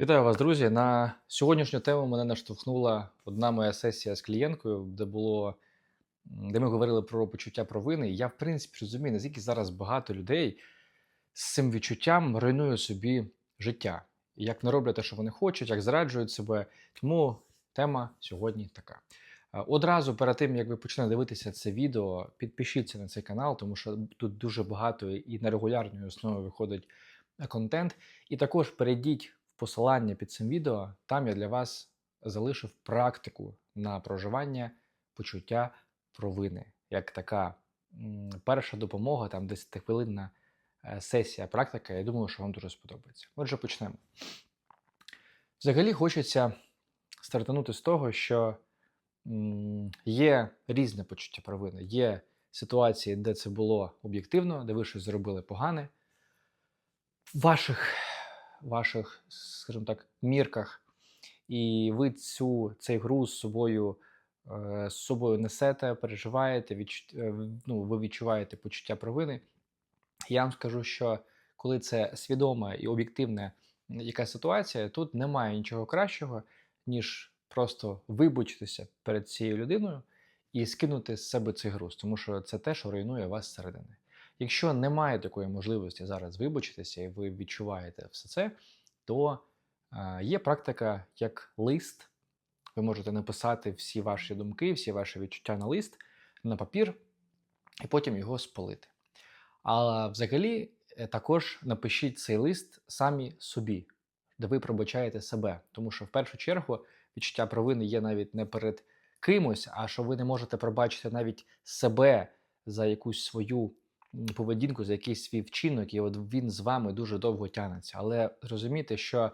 Вітаю вас, друзі. На сьогоднішню тему мене наштовхнула одна моя сесія з клієнткою, де було де ми говорили про почуття провини. Я, в принципі, розумію, наскільки зараз багато людей з цим відчуттям руйнує собі життя. Як не роблять те, що вони хочуть, як зраджують себе. Тому тема сьогодні така. Е, Одразу перед тим, як ви почнете дивитися це відео, підпишіться на цей канал, тому що тут дуже багато і на регулярній основі виходить е, контент. І також перейдіть посилання під цим відео. Там я для вас залишив практику на проживання почуття провини, як така перша допомога, там 10-хвилинна е, сесія, практика. Я думаю, що вам дуже сподобається. Отже, почнемо. Взагалі хочеться стартанути з того, що є різне почуття провини. Є ситуації, де це було об'єктивно, де ви щось зробили погане. Ваших, ваших, скажімо так, мірках, і ви цю, цей груз з собою, е, з собою несете, переживаєте, відч... е, ну, ви відчуваєте почуття провини. Я вам скажу, що коли це свідома і об'єктивна якась ситуація, тут немає нічого кращого, ніж просто вибачитися перед цією людиною і скинути з себе цей груз, тому що це те, що руйнує вас зсередини. Якщо немає такої можливості зараз вибачитися, і ви відчуваєте все це, то е, є практика як лист. Ви можете написати всі ваші думки, всі ваші відчуття на лист, на папір, і потім його спалити. А взагалі, е, також напишіть цей лист самі собі, де ви пробачаєте себе. Тому що в першу чергу відчуття провини є навіть не перед кимось, а що ви не можете пробачити навіть себе за якусь свою поведінку, за якийсь свій вчинок, і от він з вами дуже довго тягнеться. Але розумійте, що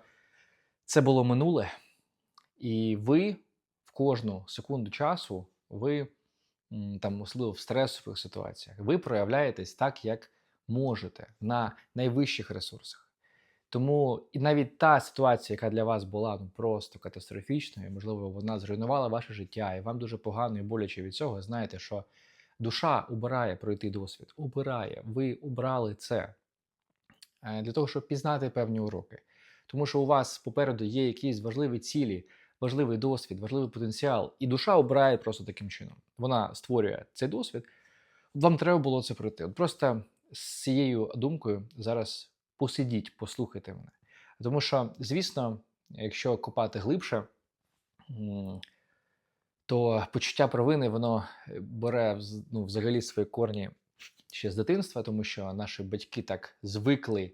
це було минуле, і ви в кожну секунду часу, ви там, особливо в стресових ситуаціях, ви проявляєтесь так, як можете на найвищих ресурсах. Тому і навіть та ситуація, яка для вас була ну просто катастрофічною, можливо, вона зруйнувала ваше життя, і вам дуже погано і боляче від цього. Знаєте, що душа обирає пройти досвід, обирає. Ви обрали це е, для того, щоб пізнати певні уроки. Тому що у вас попереду є якісь важливі цілі, важливий досвід, важливий потенціал, і душа обирає просто таким чином. Вона створює цей досвід. Вам треба було це пройти. От просто з цією думкою зараз посидіть, послухайте мене. Тому що, звісно, якщо копати глибше, то почуття провини воно е, бере ну, взагалі свої корні ще з дитинства, тому що наші батьки так звикли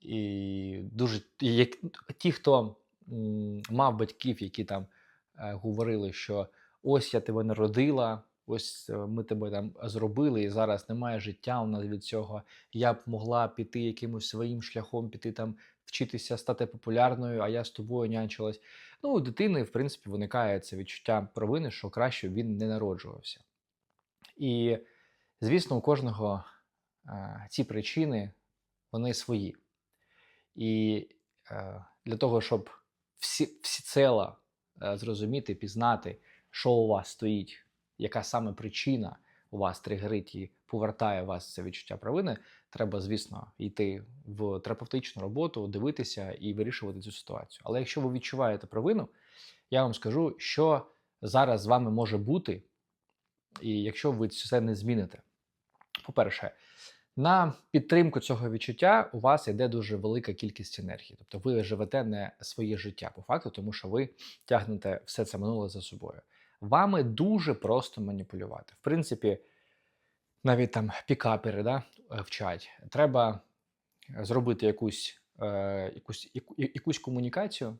і дуже як ті, хто м, мав батьків, які там е, говорили, що ось я тебе народила, ось е, ми тебе там зробили, і зараз немає життя у нас від цього. Я б могла піти якимось своїм шляхом, піти там вчитися, стати популярною, а я з тобою нянчилась. Ну, у дитини, в принципі, виникає це відчуття провини, що краще він не народжувався. І, звісно, у кожного е, ці причини вони свої. І е, для того, щоб всі, всіцело е, зрозуміти, пізнати, що у вас стоїть, яка саме причина у вас тригерить і повертає вас це відчуття провини, треба, звісно, йти в терапевтичну роботу, дивитися і вирішувати цю ситуацію. Але якщо ви відчуваєте провину, я вам скажу, що зараз з вами може бути, і якщо ви це не зміните. По-перше, на підтримку цього відчуття у вас йде дуже велика кількість енергії. Тобто ви живете не своє життя по факту, тому що ви тягнете все це минуле за собою. Вами дуже просто маніпулювати. В принципі, навіть там пікапери да, е, вчать. Треба зробити якусь, е, якусь, яку- якусь комунікацію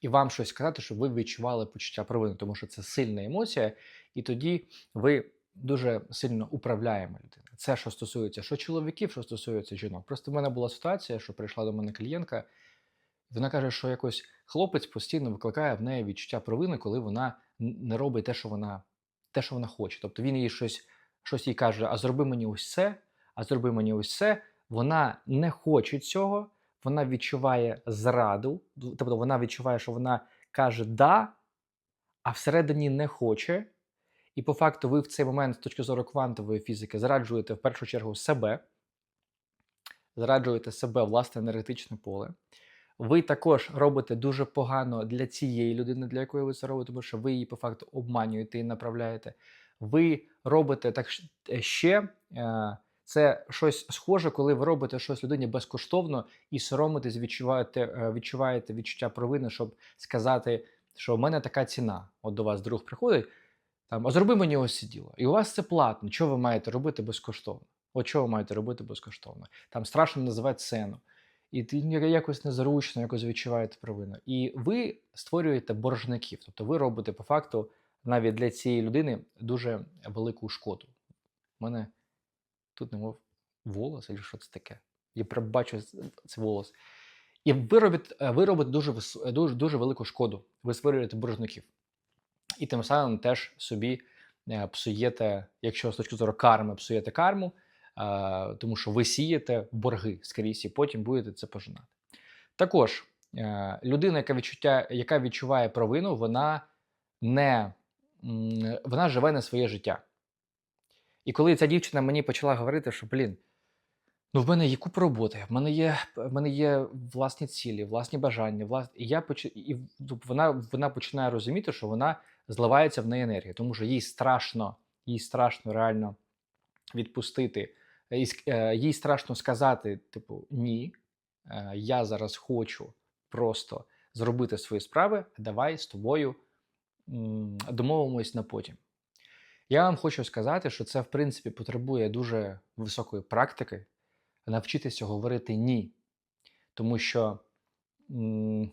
і вам щось сказати, щоб ви відчували почуття провини, тому що це сильна емоція, і тоді ви дуже сильно управляємо людина. Це що стосується що чоловіків, що стосується жінок. Просто в мене була ситуація, що прийшла до мене клієнтка, вона каже, що якось хлопець постійно викликає в неї відчуття провини, коли вона не робить те, що вона, те, що вона хоче. Тобто він їй щось, щось їй каже: а зроби мені ось це, а зроби мені ось це. Вона не хоче цього, вона відчуває зраду, тобто вона відчуває, що вона каже да, а всередині не хоче. І по факту ви в цей момент, з точки зору квантової фізики, зраджуєте в першу чергу себе, зраджуєте себе власне енергетичне поле. Ви також робите дуже погано для цієї людини, для якої ви це робите, тому що ви її по факту обманюєте і направляєте. Ви робите так е, ще. е, Це щось схоже, коли ви робите щось людині безкоштовно і соромитесь, відчуваєте, е, відчуваєте відчуття провини, щоб сказати, що в мене така ціна. От до вас друг приходить, там, а зроби мені ось це діло. І у вас це платно. Що ви маєте робити безкоштовно? От що ви маєте робити безкоштовно? Там страшно називати ціну. І ти якось незручно, якось відчуваєте провину. І ви створюєте боржників. Тобто ви робите по факту навіть для цієї людини дуже велику шкоду. У мене тут немов волос, або що це таке. Я бачу з- це волос. І ви робите, е, ви робите дуже, вис- дуже, дуже велику шкоду. Ви створюєте боржників. І тим самим теж собі е, псуєте, якщо з точки зору карми, псуєте карму, е, тому що ви сієте борги скрізь і потім будете це пожинати. Також е, людина, яка, відчуття, яка відчуває провину, вона не вона живе не своє життя. І коли ця дівчина мені почала говорити, що блін, ну в мене є купа роботи, в мене є, в мене є власні цілі, власні бажання, влас... і я поч... і ну, вона, вона починає розуміти, що вона зливається в неї енергія, тому що їй страшно, їй страшно реально відпустити, їй страшно сказати, типу, ні, е, я зараз хочу просто зробити свої справи, давай з тобою домовимось на потім. Я вам хочу сказати, що це, в принципі, потребує дуже високої практики навчитися говорити ні. Тому що м,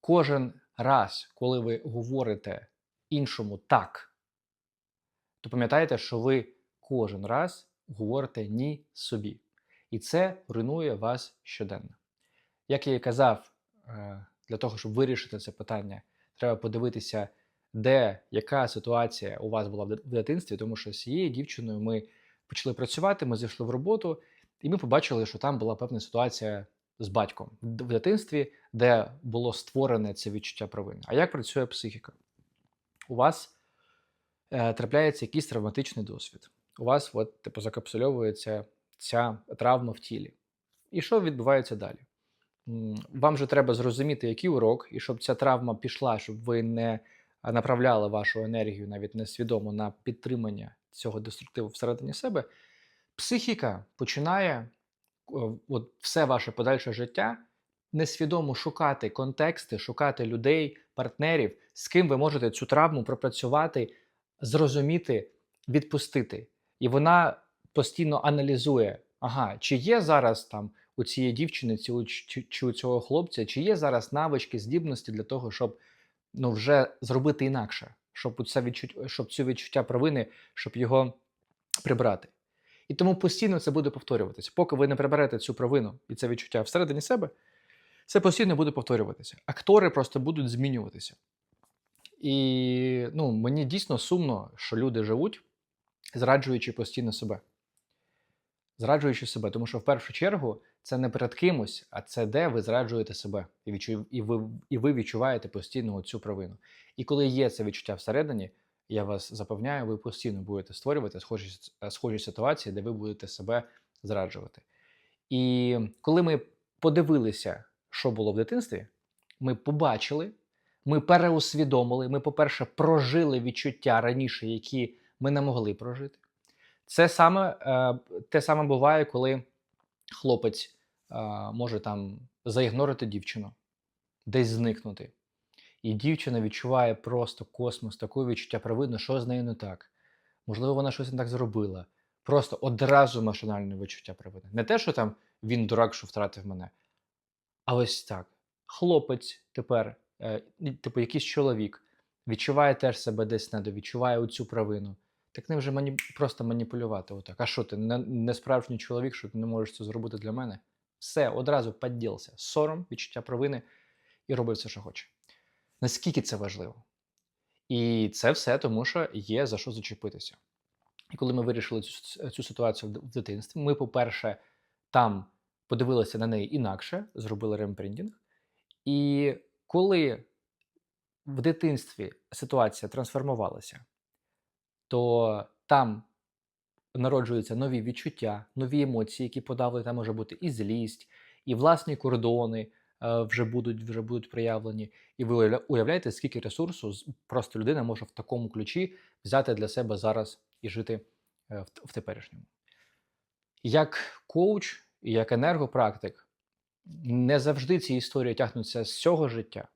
кожен раз, коли ви говорите іншому так, то пам'ятайте, що ви кожен раз говорите ні собі. І це руйнує вас щоденно. Як я і казав, е, для того, щоб вирішити це питання, треба подивитися, де яка ситуація у вас була в дитинстві, тому що з цією дівчиною ми почали працювати, ми зайшли в роботу, і ми побачили, що там була певна ситуація з батьком в дитинстві, де було створене це відчуття провини. А як працює психіка? У вас е, трапляється якийсь травматичний досвід. У вас от, типу, закапсульовується ця травма в тілі. І що відбувається далі? Вам же треба зрозуміти, який урок, і щоб ця травма пішла, щоб ви не направляли вашу енергію, навіть несвідомо, на підтримання цього деструктиву всередині себе. Психіка починає от все ваше подальше життя несвідомо шукати контексти, шукати людей, партнерів, з ким ви можете цю травму пропрацювати, зрозуміти, відпустити. І вона постійно аналізує: ага, чи є зараз там у цієї дівчини, чи, чи у цього хлопця, чи є зараз навички, здібності для того, щоб ну, вже зробити інакше, щоб це відчуть, щоб цю відчуття провини, щоб його прибрати. І тому постійно це буде повторюватися. Поки ви не приберете цю провину і це відчуття всередині себе, це постійно буде повторюватися. Актори просто будуть змінюватися. І ну, мені дійсно сумно, що люди живуть, зраджуючи постійно себе. Зраджуючи себе, тому що в першу чергу це не перед кимось, а це де ви зраджуєте себе, і, відчу... і, ви... і ви відчуваєте постійно цю провину. І коли є це відчуття всередині, я вас запевняю, ви постійно будете створювати схожі, схожі ситуації, де ви будете себе зраджувати. І коли ми подивилися, що було в дитинстві, ми побачили, ми переусвідомили, ми, по-перше, прожили відчуття раніше, які ми не могли прожити. Це саме е, те саме буває, коли хлопець е, може там заігнорити дівчину, десь зникнути. І дівчина відчуває просто космос, таке відчуття провини, що з нею не так. Можливо, вона щось не так зробила. Просто одразу машинальне відчуття провини. Не те, що там він дурак, що втратив мене. А ось так. Хлопець тепер, е, типу, якийсь чоловік, відчуває теж себе десь недо, відчуває оцю провину. Так ним вже мані... просто маніпулювати. Отак. А що ти, не, не справжній чоловік, що ти не можеш це зробити для мене? Все, одразу підділся. Сором, відчуття провини і робив все, що хоче. Наскільки це важливо? І це все тому, що є за що зачепитися. І коли ми вирішили цю, цю ситуацію в дитинстві, ми, по-перше, там подивилися на неї інакше, зробили рембрендінг. І коли в дитинстві ситуація трансформувалася, то там народжуються нові відчуття, нові емоції, які подали. Там може бути і злість, і власні кордони е, вже будуть, вже будуть проявлені. І ви уявляєте, скільки ресурсу просто людина може в такому ключі взяти для себе зараз і жити е, в теперішньому. Як коуч і як енергопрактик, не завжди ці історії тягнуться з цього життя.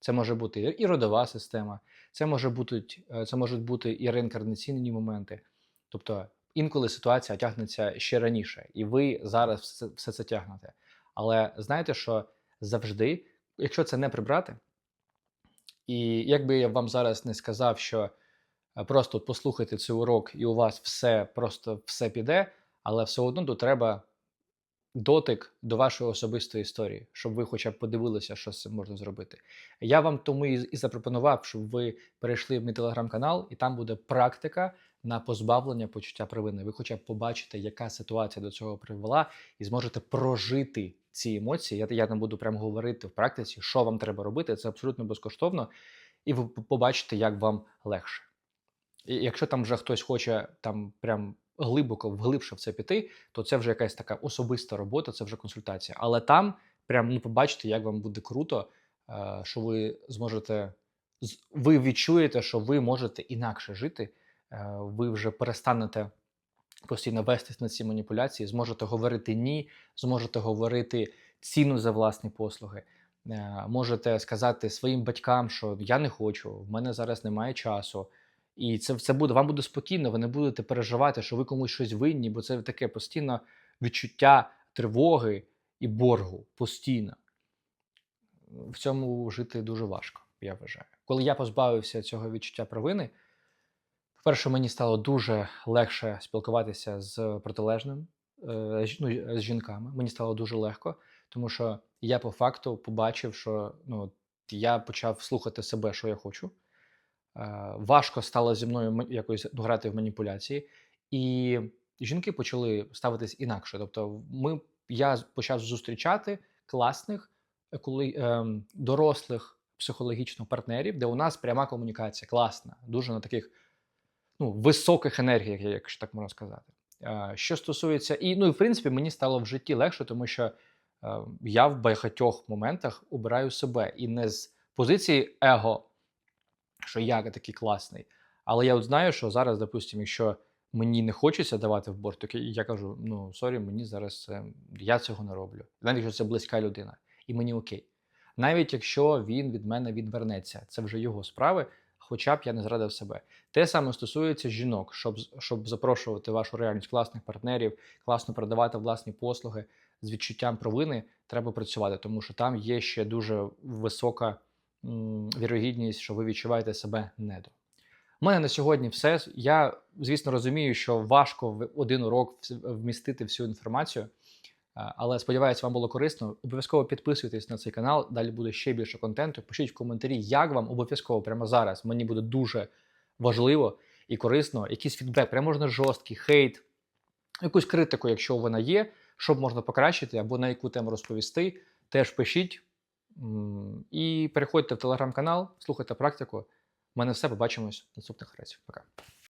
Це може бути і родова система, це, може бути, е, це можуть бути і реінкарнаційні моменти. Тобто інколи ситуація тягнеться ще раніше, і ви зараз все, все це тягнете. Але знаєте, що завжди, якщо це не прибрати, і якби я вам зараз не сказав, що е, просто послухайте цей урок, і у вас все просто все піде, але все одно тут треба дотик до вашої особистої історії, щоб ви хоча б подивилися, що з цим можна зробити. Я вам тому і, запропонував, щоб ви перейшли в мій телеграм-канал, і там буде практика на позбавлення почуття провини. Ви хоча б побачите, яка ситуація до цього привела, і зможете прожити ці емоції. Я, я там буду прямо говорити в практиці, що вам треба робити. Це абсолютно безкоштовно, і ви побачите, як вам легше. І якщо там вже хтось хоче там прям глибоко вглибше в це піти, то це вже якась така особиста робота, це вже консультація. Але там прям ну, побачите, як вам буде круто, е, що ви зможете ви відчуєте, що ви можете інакше жити. е, Ви вже перестанете постійно вестись на ці маніпуляції, зможете говорити ні, зможете говорити ціну за власні послуги. е, Можете сказати своїм батькам, що я не хочу, в мене зараз немає часу. І це, це буде, вам буде спокійно, ви не будете переживати, що ви комусь щось винні, бо це таке постійне відчуття тривоги і боргу постійно. В цьому жити дуже важко, я вважаю. Коли я позбавився цього відчуття провини, по-перше, мені стало дуже легше спілкуватися з протилежним, е, ну, з жінками. Мені стало дуже легко, тому що я по факту побачив, що ну, я почав слухати себе, що я хочу. Е, Важко стало зі мною якось грати в маніпуляції, і жінки почали ставитись інакше. Тобто, ми, я почав зустрічати класних, е, коли ем, дорослих психологічно партнерів, де у нас пряма комунікація, класна, дуже на таких ну, високих енергіях, якщо так можна сказати. Е, Що стосується, і ну і в принципі мені стало в житті легше, тому що е, я в багатьох моментах обираю себе і не з позиції его, що я такий класний. Але я от знаю, що зараз, допустимо, якщо мені не хочеться давати в борт, то я кажу: ну сорі, мені зараз це, я цього не роблю. Навіть якщо це близька людина, і мені окей. Навіть якщо він від мене відвернеться, це вже його справи, хоча б я не зрадив себе. Те саме стосується жінок, щоб, щоб запрошувати вашу реальність класних партнерів, класно продавати власні послуги з відчуттям провини, треба працювати, тому що там є ще дуже висока вірогідність, що ви відчуваєте себе недо. У мене на сьогодні все. Я, звісно, розумію, що важко в один урок вмістити всю інформацію, але сподіваюся, вам було корисно. Обов'язково підписуйтесь на цей канал. Далі буде ще більше контенту. Пишіть в коментарі, як вам обов'язково прямо зараз. Мені буде дуже важливо і корисно. Якийсь фідбек, прямо можна жорсткий, хейт, якусь критику, якщо вона є, що б можна покращити або на яку тему розповісти, теж пишіть. І переходьте в телеграм-канал, слухайте практику. У мене все, побачимось наступних разів. Пока.